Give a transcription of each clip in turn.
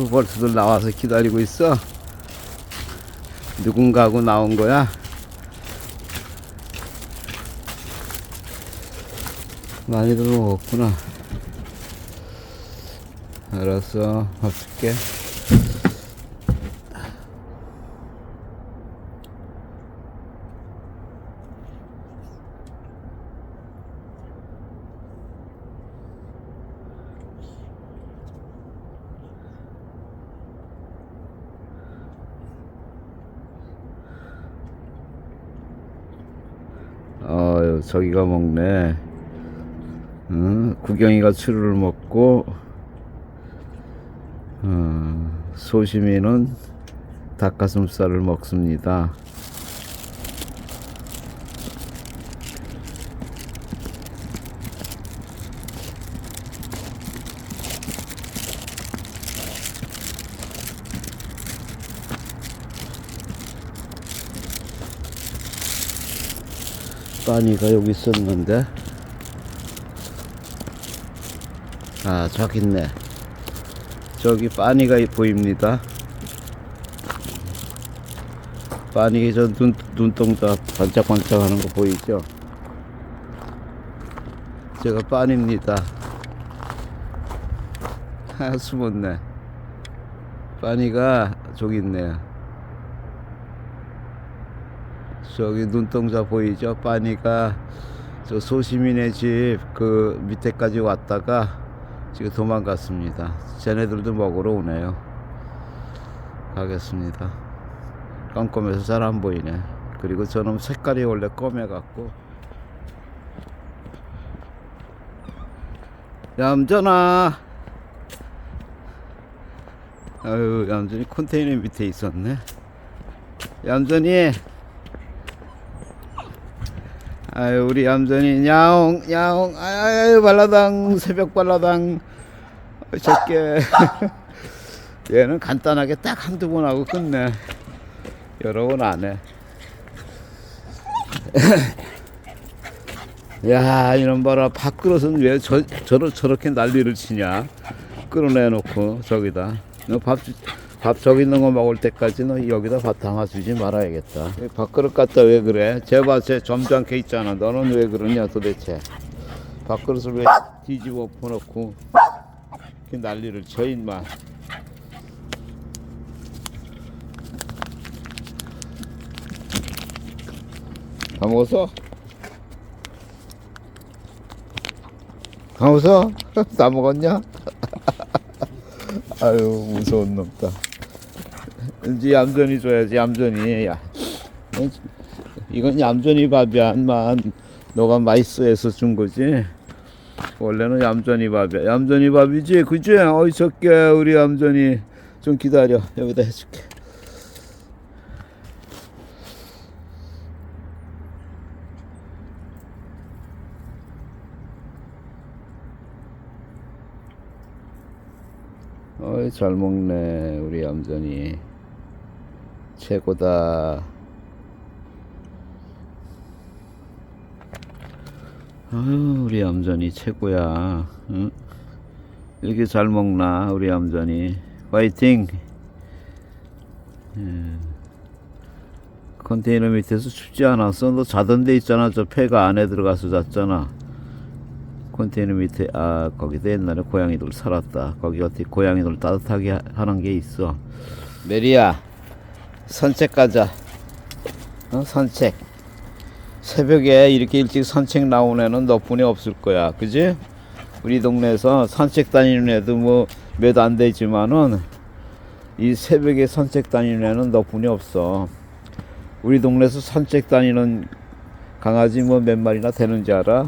아유 벌써들 나와서 기다리고 있어. 누군가하고 나온 거야? 많이들 먹었구나. 알았어. 밥 줄게 어 저기가 먹네 응? 구경이가 추루를 먹고 어, 소시민은 닭가슴살을 먹습니다 빠니가 여기 있었는데. 아 저기 있네. 저기 빠니가 보입니다. 빠니 저 눈, 눈동자 반짝반짝 하는 거 보이죠? 제가 빠니입니다. 아 숨었네. 빠니가 저기 있네요 저기 눈동자 보이죠? 빠니가 저 소시민의 집 그 밑에까지 왔다가 지금 도망갔습니다. 쟤네들도 먹으러 오네요. 가겠습니다. 깜깜해서 잘 안 보이네. 그리고 저놈 색깔이 원래 검해갖고 얌전아 아유 얌전히 컨테이너 밑에 있었네 얌전히 아유 우리 얌전히 야옹 야옹 아유 발라당 새벽 발라당. 어, 작게 얘는 간단하게 딱 한두 번 하고 끝내. 여러 번 안해. 야 이놈 봐라. 밥그릇은 왜 저, 저러, 저렇게 난리를 치냐. 끌어내놓고 저기다. 너밥 밥 저기 있는 거 먹을 때까지 너 여기다 밥 담아주지 말아야겠다. 이 밥그릇 갖다 왜 그래? 제밭에 점잖게 있잖아. 너는 왜 그러냐 도대체? 밥그릇을 왜 뒤집어 이렇게 난리를 쳐 인마. 다 먹었어? 다 먹었어? 다 먹었냐? 아유 무서운 놈다. 이제 얌전히 줘야지 얌전히. 야. 이건 얌전히 밥이야 인만 너가 맛있어해서 준 거지? 원래는 얌전히 밥이야. 얌전히 밥이지 그지? 어이 적게 우리 얌전히. 좀 기다려. 여기다 해줄게. 어이 잘 먹네 우리 얌전히 최고다. 아유 우리 얌전히 최고야. 응? 이렇게 잘 먹나 우리 얌전히? 화이팅! 예. 컨테이너 밑에서 춥지 않았어? 너 자던 데 있잖아. 저 폐가 안에 들어가서 잤잖아. 컨테이너 밑에 아 거기도 옛날에 고양이들 살았다. 거기 어떻게 고양이들 따뜻하게 하- 하는 게 있어? 메리야 산책 가자. 어? 산책. 새벽에 이렇게 일찍 산책 나온 애는 너뿐이 없을 거야. 그지? 우리 동네에서 산책 다니는 애도 뭐 몇 안 되지만은 이 새벽에 산책 다니는 애는 너뿐이 없어. 우리 동네에서 산책 다니는 강아지 뭐 몇 마리나 되는지 알아?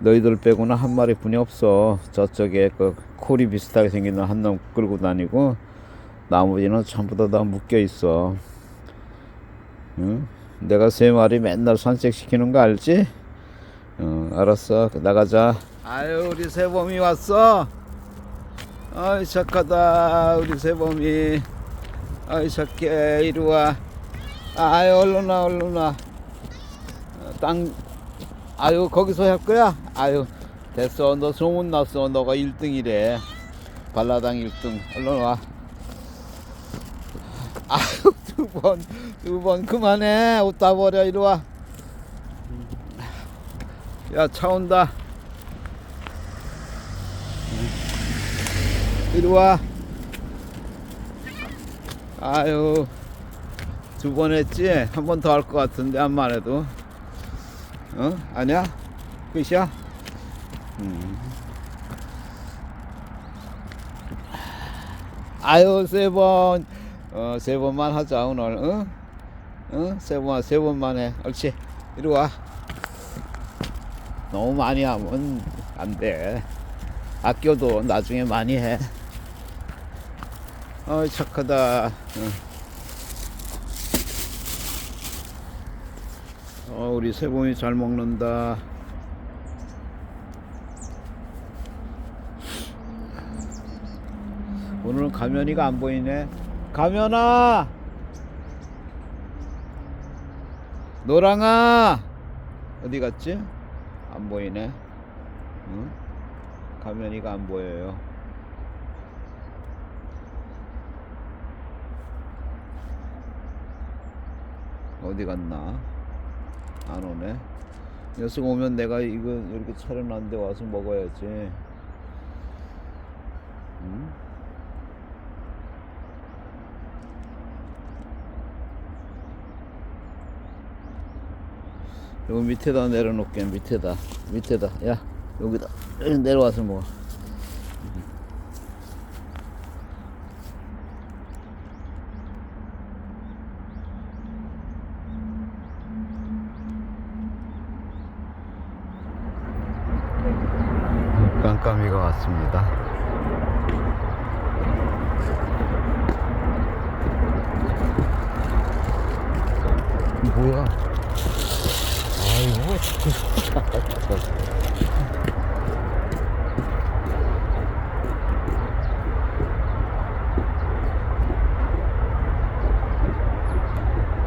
너희들 빼고는 한 마리뿐이 없어. 저쪽에 그 코리 비슷하게 생긴 한 놈 끌고 다니고 나머지는 전부 다 다 묶여 있어. 응? 내가 세 마리 맨날 산책 시키는 거 알지? 어, 알았어. 나가자. 아유, 우리 새봄이 왔어. 아이 착하다, 우리 새봄이. 아이 착해, 이리 와. 아유, 얼른 와, 얼른 와. 어, 땅 아유 거기서 할 거야? 아유 됐어 너 소문 났어 너가 1등이래 발라당 1등 얼른 와 아유 두 번 두 번. 그만해. 옷다 버려. 이리 와 야 차 온다. 이리 와. 아유 두 번 했지? 한 번 더 할 것 같은데 한만 해도. 어? 아니야? 끝이야? 음. 아유 세 번, 어, 세 번만 하자 오늘, 응? 응? 세 번, 세 번만 해. 옳지. 이리 와. 너무 많이 하면 안 돼. 아껴도 나중에 많이 해. 어이 착하다. 응. 어, 우리 세봄이 잘 먹는다. 오늘은 가면이가 안 보이네. 가면아! 노랑아! 어디 갔지? 안 보이네. 응? 가면이가 안 보여요. 어디 갔나? 안 오네. 녀석 오면 내가 이거 이렇게 차려놨는데 와서 먹어야지. 응? 요 밑에다 내려놓게 밑에다. 밑에다. 야 여기다. 여기 내려와서 먹어 깜깜이가 왔습니다 뭐야 아이고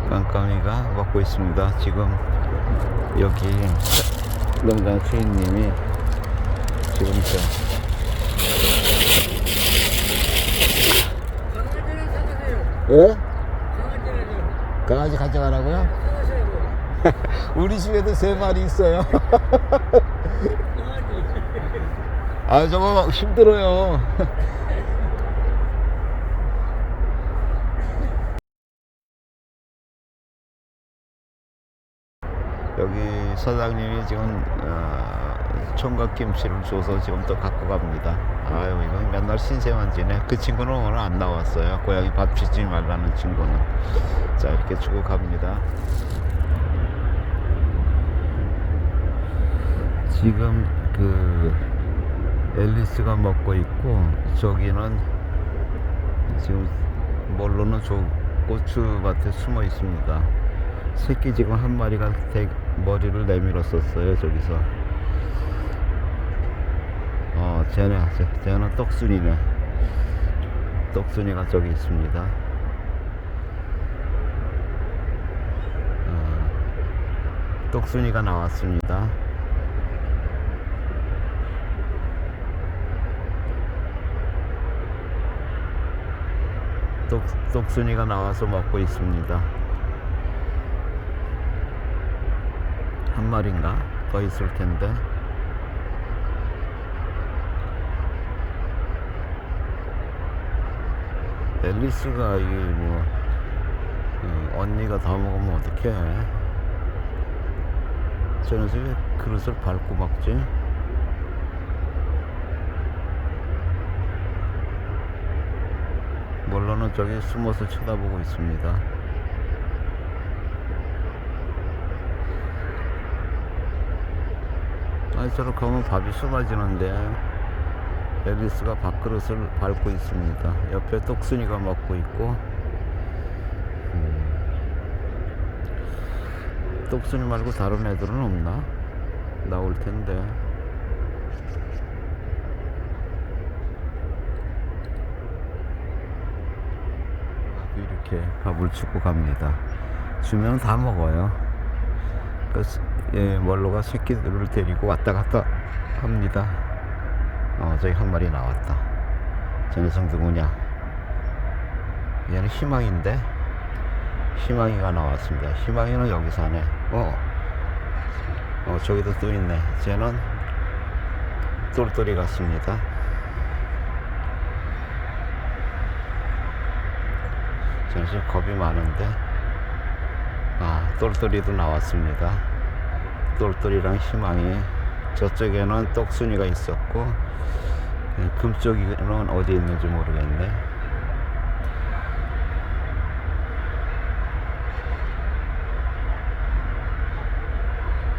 깜깜이 가 먹고 있습니다. 지금 여기 농장 주인님이 지금 저 예? 강아지 가져가라고요? 우리 집에도 세 마리 있어요. 아, 저거 힘들어요. 여기 사장님이 지금 어, 총각 김치를 줘서 지금 또 갖고 갑니다. 아유 이건 맨날 신세만지네. 그 친구는 오늘 안 나왔어요. 고양이 밥 주지 말라는 친구는. 자 이렇게 주고 갑니다. 지금 그 앨리스가 먹고 있고 저기는 지금 뭘로는 저 고추밭에 숨어 있습니다. 새끼 지금 한 마리가 대, 머리를 내밀었었어요 저기서. 어 쟤네 쟤- 쟤는 떡순이네. 떡순이가 저기 있습니다. 어, 떡순이가 나왔습니다. 똑, 똑순이가 나와서 먹고 있습니다. 한 마리인가? 더 있을 텐데. 앨리스가 이게 뭐 어, 언니가 다 먹으면 어떡해? 저 녀석이 왜 그릇을 밟고 먹지? 몰로는 저기 숨어서 쳐다보고 있습니다. 아니 저렇게 하면 밥이 쏟아지는데 앨리스가 밥그릇을 밟고 있습니다. 옆에 똑순이가 먹고 있고 음, 똑순이 말고 다른 애들은 없나? 나올 텐데 이렇게 밥을 주고 갑니다. 주면 다 먹어요. 그래서 예, 멀로가 새끼들을 데리고 왔다 갔다 합니다. 어, 저기 한 마리 나왔다. 저 녀석 누구냐? 얘는 희망인데 희망이가 나왔습니다. 희망이는 여기 사네. 어, 어 저기도 또 있네. 쟤는 똘똘이 같습니다. 저 녀석 겁이 많은데 아 똘똘이도 나왔습니다. 똘똘이랑 희망이 저쪽에는 똑순이가 있었고 예, 금쪽이는 어디 있는지 모르겠네.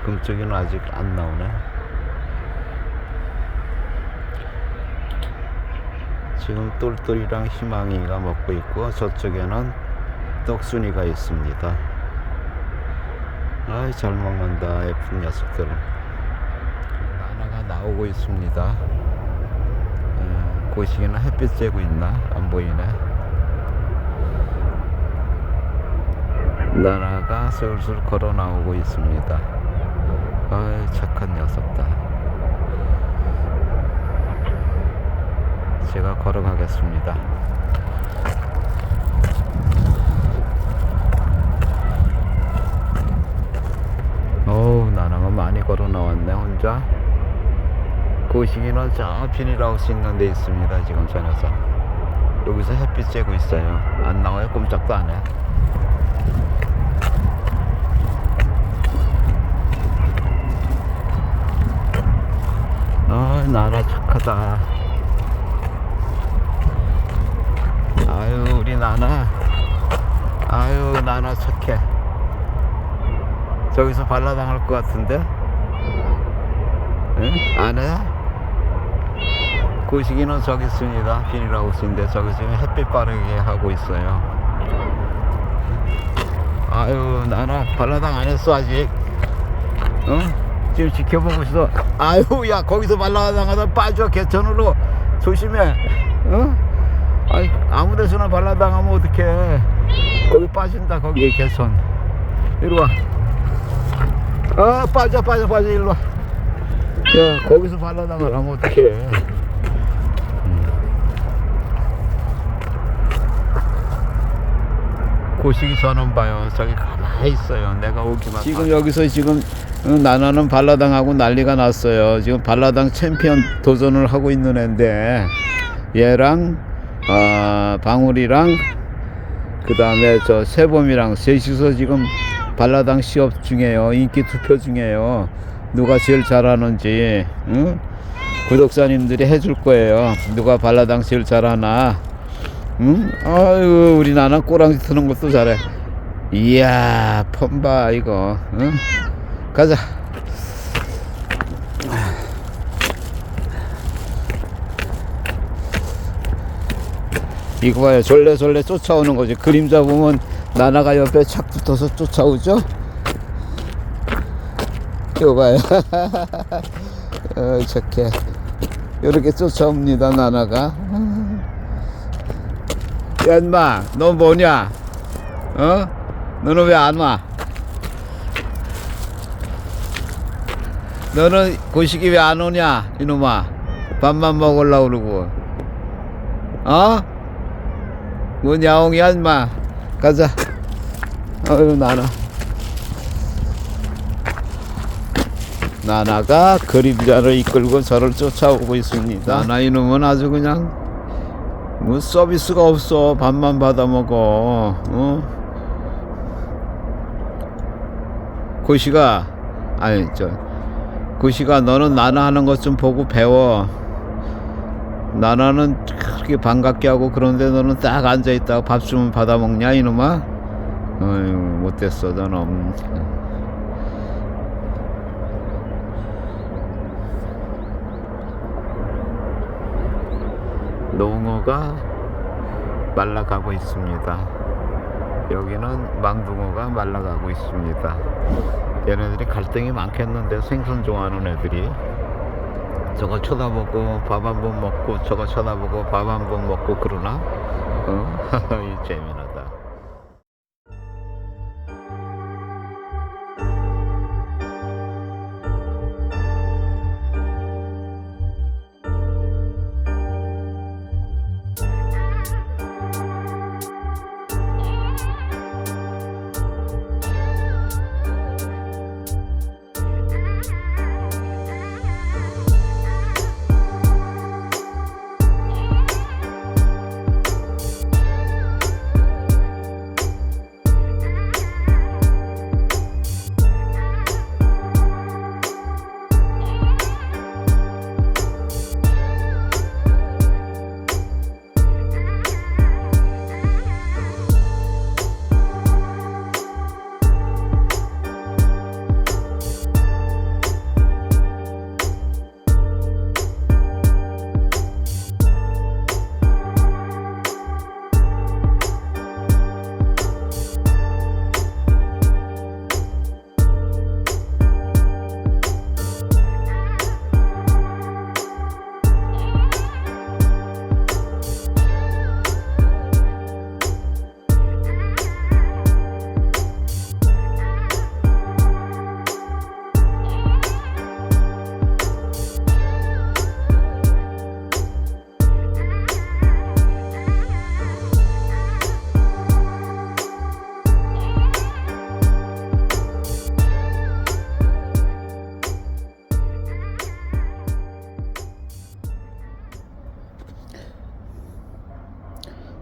금쪽이는 아직 안 나오네. 지금 똘똘이랑 희망이가 먹고 있고 저쪽에는 떡순이가 있습니다. 아이 잘 먹는다 예쁜 녀석들. 하나가 나오고 있습니다. 예, 고시기는 햇빛 쬐고 있나 안 보이네. 나라가 슬슬 걸어 나오고 있습니다. 아이 착한 녀석다. 제가 걸어가겠습니다. 어우 나나가 많이 걸어 나왔네 혼자. 고시기는 저 비닐하우스 있는 데 있습니다 지금 저 녀석. 여기서 햇빛 쬐고 있어요. 안 나와요 꼼짝도 안 해. 아 나라 착하다. 아유 우리 나나 아유 나나 착해 저기서 발라당할 것 같은데 응? 안 해? 고시기는 저기 있습니다. 비닐하우스인데 저기 지금 햇빛 바르게 하고 있어요. 아유 나나 발라당 안 했어 아직. 응? 지금 지켜보고 있어. 아유 야 거기서 발라당하다 빠져 개천으로. 조심해. 응? 아이 아무 데서나 발라당하면 어떡해. 거기 빠진다 거기 개선 이리 와. 아, 빠져 빠져 빠져 일로 와. 야 거기서 발라당하면 어떡해. 고시기 전원 봐요 저기 가만히 있어요. 내가 오기만 지금 여기서 지금 어, 나나는 발라당하고 난리가 났어요. 지금 발라당 챔피언 도전을 하고 있는 애인데 얘랑 아, 방울이랑 그 다음에 저 세범이랑 셋이서 지금 발라당 시합 중에요. 인기 투표 중에요. 누가 제일 잘하는지 응? 구독자님들이 해줄 거예요. 누가 발라당 제일 잘하나? 응? 아유 우리 나나 꼬랑지 트는 것도 잘해. 이야 펌바 이거. 응? 가자. 이거 봐요. 졸래졸래 쫓아오는 거지. 그림자 보면 나나가 옆에 착 붙어서 쫓아오죠? 이거 봐요. 어, 착해. 이렇게 쫓아옵니다, 나나가. 야, 인마, 너 뭐냐? 어? 너는 왜 안 와? 너는 고식이 왜 안 오냐, 이놈아? 밥만 먹으려고 그러고. 어? 뭔 야옹이야 인마 가자 어휴 나나 나나가 그림자를 이끌고 저를 쫓아오고 있습니다 나나 이놈은 아주 그냥 뭐 서비스가 없어 밥만 받아 먹어 어? 고시가 아니 저 고시가 너는 나나 하는 것 좀 보고 배워 나나는 그렇게 반갑게 하고 그런데 너는 딱 앉아 있다가 밥 주면 받아 먹냐 이놈아? 어휴 못됐어 너는. 농어가 말라가고 있습니다. 여기는 망둥어가 말라가고 있습니다. 얘네들이 갈등이 많겠는데 생선 좋아하는 애들이 저거 쳐다보고 밥 한 번 먹고 저거 쳐다보고 밥 한 번 먹고 그러나? 어? 이 재미나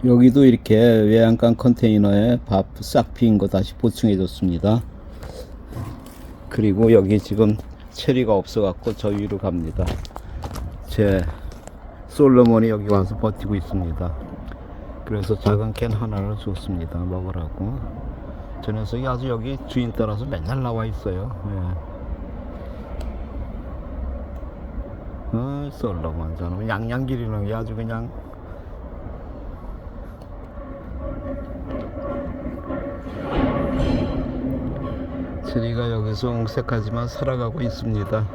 여기도 이렇게 외양간 컨테이너에 밥 싹 비인 거 다시 보충해 줬습니다. 그리고 여기 지금 체리가 없어 갖고 저 위로 갑니다. 제 솔로몬이 여기 와서 버티고 있습니다. 그래서 작은 캔 하나를 줬습니다. 먹으라고. 저 녀석이 아주 여기 주인 따라서 맨날 나와 있어요. 예. 어, 솔로몬 저놈 양양 기르는 게 아주 그냥 체리가 여기서 옹색하지만 살아가고 있습니다.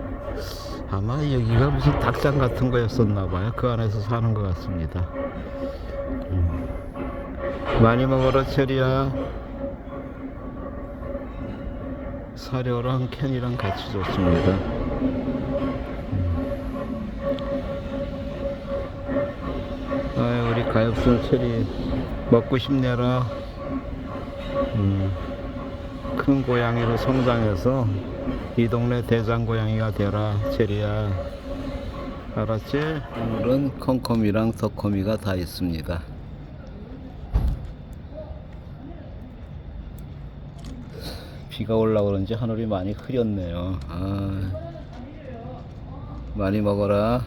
아마 여기가 무슨 닭장 같은 거였었나 봐요. 그 안에서 사는 것 같습니다. 음. 많이 먹어라 체리야. 사료랑 캔이랑 같이 줬습니다. 아 우리 가엾은 체리 먹고 싶네라. 음. 큰 고양이로 성장해서 이 동네 대장 고양이가 되라 체리야. 알았지? 오늘은 컴컴이랑 더컴이가 다 있습니다. 비가 올라 그런지 하늘이 많이 흐렸네요. 아, 많이 먹어라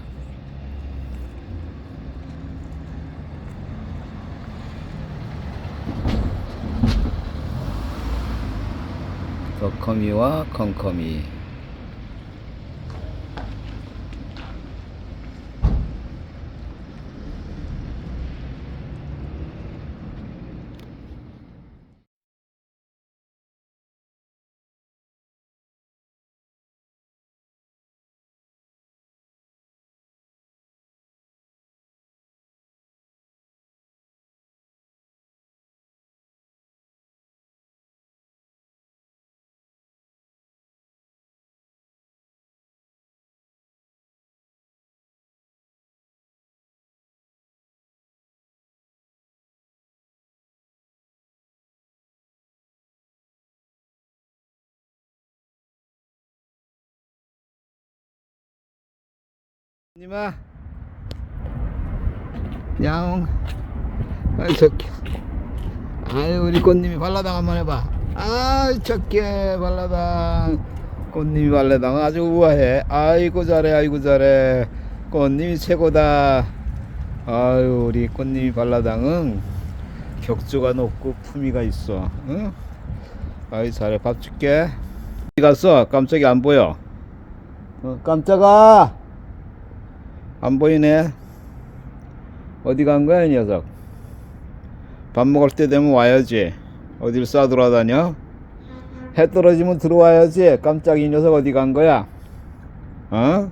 더컴이와 컴컴이 님아 야옹 아이 저기. 아유 우리 꽃님이 발라당 한번 해봐. 아이 저게 발라당. 꽃님이 발라당 아주 우아해. 아이고 잘해 아이고 잘해. 꽃님이 최고다. 아유 우리 꽃님이 발라당은 격조가 높고 품위가 있어. 응? 아이 잘해. 밥 줄게. 어디 갔어? 깜짝이 안 보여. 어, 깜짝아 안 보이네. 어디 간 거야, 이 녀석? 밥 먹을 때 되면 와야지. 어딜 싸 돌아다녀? 해 떨어지면 들어와야지. 깜짝 이 녀석 어디 간 거야? 어?